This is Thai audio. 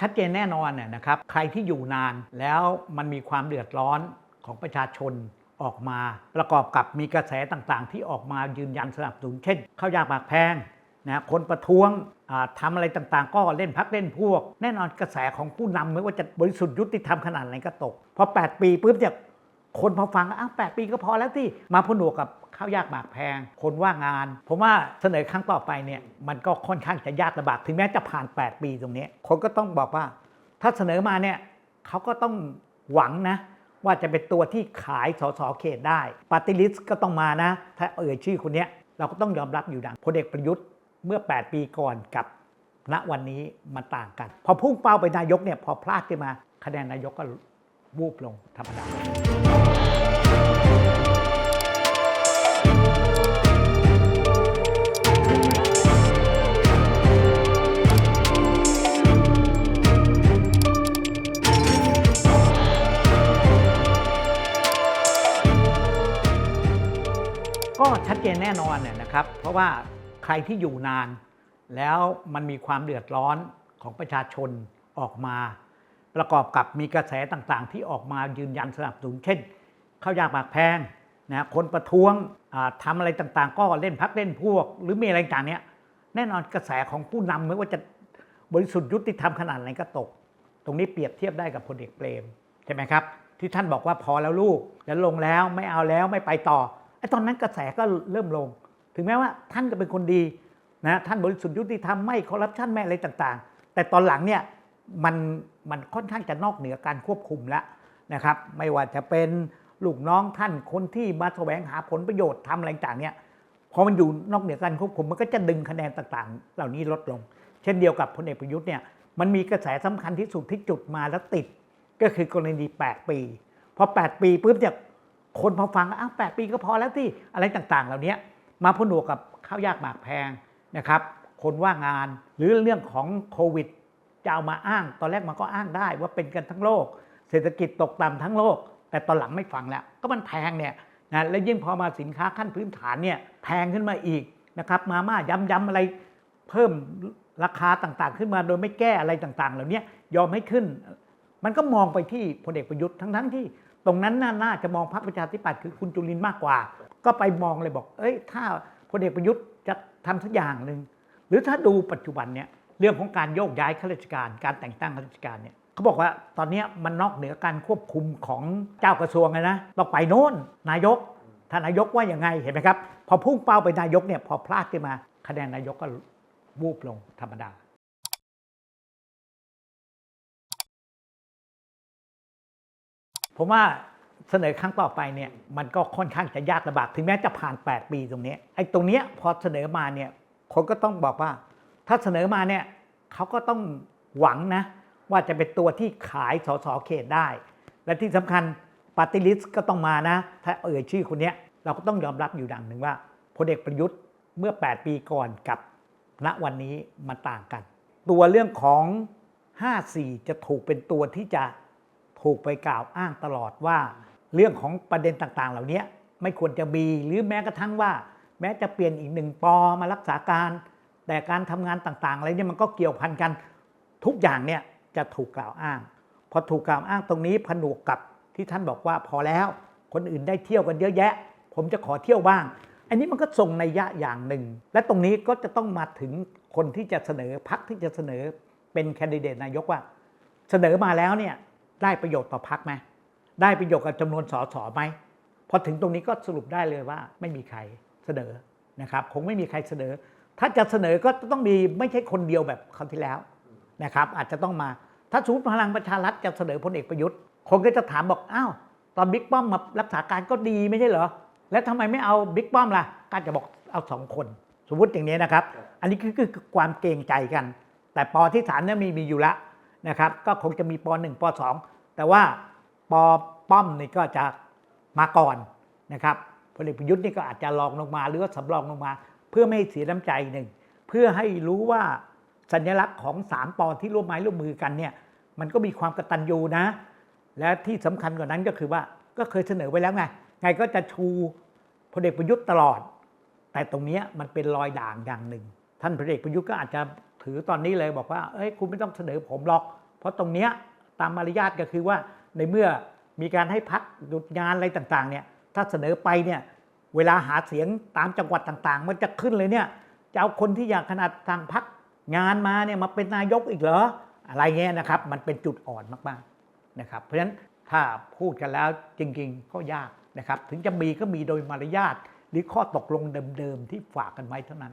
ชัดเจนแน่นอนเนี่ยนะครับ ใครที่อยู่นานแล้วมันมีความเดือดร้อนของประชาชนออกมา ประกอบกับมีกระแสต่างๆ ที่ออกมายืนยันสนับสนุนเช่นข้าวยากหมากแพงนะคนประท้วงอ่าทำอะไรต่างๆ ก็เล่นพักเล่นพวก แน่นอนกระแสของผู้นำไม่ว่าจะบริสุทธิ์ยุติธรรมขนาดไหนก็ตก พอ 8 ปีปุ๊บเนี่ยคนพอฟังอ้าวแปดปีก็พอแล้วที่มาผนวกกับ ข้าวยากหมากแพง คนว่างงาน ผมว่าเสนอครั้งต่อไปเนี่ยมันก็ค่อนข้างจะยากลำบากถึงแม้จะผ่าน 8 ปีตรงนี้คนก็ต้องบอกว่า ถ้าเสนอมาเนี่ยเขาก็ต้องหวังนะ ว่าจะเป็นตัวที่ขายสสเขตได้ปาร์ติลิสก็ต้องมานะ ถ้าเอ่ยชื่อคนเนี้ยเราก็ต้องยอมรับอยู่ดังพลเอกประยุทธ์เมื่อ 8 ปีก่อนกับณวันนี้มันต่างกัน พอพุ่งเป้าไปนายกเนี่ยพอพลาดขึ้นมาคะแนนนายกก็วูบลงธรรมดา ก็ชัดเจนแน่นอนเนี่ยนะครับ เพราะว่าใครที่อยู่นาน แล้วมันมีความเดือดร้อนของประชาชนออกมา ประกอบกับมีกระแสต่างๆ ที่ออกมายืนยันสนับสนุนเช่นข้าวยากหมากแพงนะคนประท้วงอ่าทำอะไรต่างๆ ก็เล่นพักเล่นพวก หรือมีอะไรต่างเนี้ยแน่นอนกระแสของผู้นำไม่ว่าจะบริสุทธิ์ยุติธรรมขนาดไหนก็ตก ตรงนี้เปรียบเทียบได้กับพลเอกเปรมใช่ไหมครับ ที่ท่านบอกว่าพอแล้วลูกแล้วลงแล้วไม่เอาแล้วไม่ไปต่อ ตอนนั้นกระแสก็เริ่มลง ถึงแม้ว่าท่านก็เป็นคนดีนะท่านบริสุทธิ์ยุติธรรมไม่คอร์รัปชันไม่อะไรต่างๆ แต่ตอนหลังเนี่ยมันมันค่อนข้างจะนอกเหนือการควบคุมแล้วนะครับไม่ว่าจะเป็นลูกน้องท่านคนที่มาแสวงหาผลประโยชน์ทำอะไรต่างๆเนี่ยพอมันอยู่นอกเหนือการควบคุมมันก็จะดึงคะแนนต่างๆ เหล่านี้ลดลง เช่นเดียวกับพลเอกประยุทธ์เนี่ยมันมีกระแสสำคัญที่สุดที่จุดมาแล้วติด ก็คือกรณี 8 ปี พอ 8 ปีปุ๊บเนี่ย คนพอฟังอ้าว8ปีก็พอแล้วที่อะไรต่างๆ เหล่านี้มาผนวกกับข้าวยากหมากแพงนะครับ คนว่างงานหรือเรื่องของโควิดจะเอามาอ้าง ตอนแรกมันก็อ้างได้ว่าเป็นกันทั้งโลก เศรษฐกิจตกต่ำทั้งโลก แต่ตอนหลังไม่ฟังแล้ว ก็มันแพงเนี่ยนะและยิ่งพอมาสินค้าขั้นพื้นฐานเนี่ยแพงขึ้นมาอีกนะครับ มาม่าย้ำๆอะไรเพิ่มราคาต่างๆ ขึ้นมาโดยไม่แก้อะไรต่างๆ เหล่านี้ยอมให้ขึ้น มันก็มองไปที่พลเอกประยุทธ์ทั้งๆที่ ตรงนั้นน่านาจะมองพรรคประชาธิปัตย์คือคุณจุลินมากกว่า ก็ไปมองเลยบอก เอ้ย ถ้าพลเอกประยุทธ์จะทำสักอย่างหนึ่งหรือถ้าดูปัจจุบันเนี่ยเรื่องของการโยกย้ายข้าราชการ การแต่งตั้งข้าราชการเนี่ยเขาบอกว่าตอนนี้มันนอกเหนือการควบคุมของเจ้ากระทรวงเลยนะต้องไปโน่นนายกถ้านายกว่าอยังไงเห็นไหมครับ พอพุ่งเป้าไปนายกเนี่ยพอพลาดขึ้นมาคะแนนนายกก็วูบลงธรรมดา ผมว่าเสนอครั้งต่อไปเนี่ยมันก็ค่อนข้างจะยากลำบากถึงแม้จะผ่าน 8 ปีตรงนี้ไอ้ตรงเนี้ยพอเสนอมาเนี่ยคนก็ต้องบอกว่า ถ้าเสนอมาเนี่ยเขาก็ต้องหวังนะ ว่าจะเป็นตัวที่ขายสสเขตได้ และที่สำคัญปาร์ติลิสก็ต้องมานะ ถ้าเอ่ยชื่อคนเนี้ยเราก็ต้องยอมรับอยู่ดังหนึ่งว่าพลเอกประยุทธ์เมื่อ 8 ปีก่อนกับณวันนี้มันต่างกัน ตัวเรื่องของ 54 จะถูกเป็นตัวที่จะ ถูกไปกล่าวอ้างตลอดว่า เรื่องของประเด็นต่างๆ เหล่านี้ไม่ควรจะมีหรือแม้กระทั่งว่า แม้จะเปลี่ยนอีกหนึ่งปอมารักษาการ แต่การทำงานต่างๆอะไรเนี่ยมันก็เกี่ยวพันกันทุกอย่างเนี่ยจะถูกกล่าวอ้างพอถูกกล่าวอ้างตรงนี้ผนวกกับที่ท่านบอกว่าพอแล้ว คนอื่นได้เที่ยวกันเยอะแยะ ผมจะขอเที่ยวบ้าง อันนี้มันก็ส่งในยะอย่างหนึ่ง และตรงนี้ก็จะต้องมาถึงคนที่จะเสนอพักที่จะเสนอเป็นแคนดิเดตนายกว่า เสนอมาแล้วเนี่ย ได้ประโยชน์ต่อพักไหมได้ประโยชน์กับจำนวนสสไหมพอถึงตรงนี้ก็สรุปได้เลยว่าไม่มีใครเสนอนะครับคงไม่มีใครเสนอ ถ้าจะเสนอก็ต้องมีไม่ใช่คนเดียวแบบคราวที่แล้วนะครับอาจจะต้องมาถ้าสมมติพลังประชารัฐจะเสนอพลเอกประยุทธ์คนก็จะถามบอกอ้าวตอนบิ๊กป้อมมารักษาการก็ดีไม่ใช่เหรอแล้วทำไมไม่เอาบิ๊กป้อมล่ะก็จะบอกเอาสองคน สมมติอย่างนี้นะครับ อันนี้คือคอความเกรงใจกัน แต่ปอที่ฐานเนี่ยมีมีอยู่แล้วนะครับ ก็คงจะมีป .1 ป .2 แต่ว่าปอป้อมนี่ก็จะมาก่อนนะครับพลเอกประยุทธ์นี่ก็อาจจะลองลงมาหรือว่าสำรองลงมา เพื่อไม่เสียน้ำใจหนึ่งเพื่อให้รู้ว่าสัญลักษณ์ของสามปอที่ร่วมไม้ร่วมมือกันเนี่ยมันก็มีความกตัญญูนะ และที่สำคัญกว่านั้นก็คือว่าก็เคยเสนอไว้แล้วไงไงก็จะชูพลเอกประยุทธ์ตลอด แต่ตรงนี้มันเป็นรอยด่างอย่างหนึ่ง ท่านพลเอกประยุทธ์ก็อาจจะถือตอนนี้เลยบอกว่าเอ้ยคุณไม่ต้องเสนอผมหรอก เพราะตรงเนี้ย ตามมารยาทก็คือว่าในเมื่อมีการให้พักหยุดงานอะไรต่างๆเนี่ยถ้าเสนอไปเนี่ยเวลาหาเสียงตามจังหวัดต่างๆ มันจะขึ้นเลยเนี่ยจะเอาคนที่อยากขนาดทางพักงานมาเนี่ยมาเป็นนายกอีกเหรออะไรเงี้ยนะครับ มันเป็นจุดอ่อนมากๆนะครับ เพราะฉะนั้นถ้าพูดกันแล้วจริงๆก็ยากนะครับ ถึงจะมีก็มีโดยมารยาทหรือข้อตกลงเดิมๆที่ฝากกันไว้เท่านั้น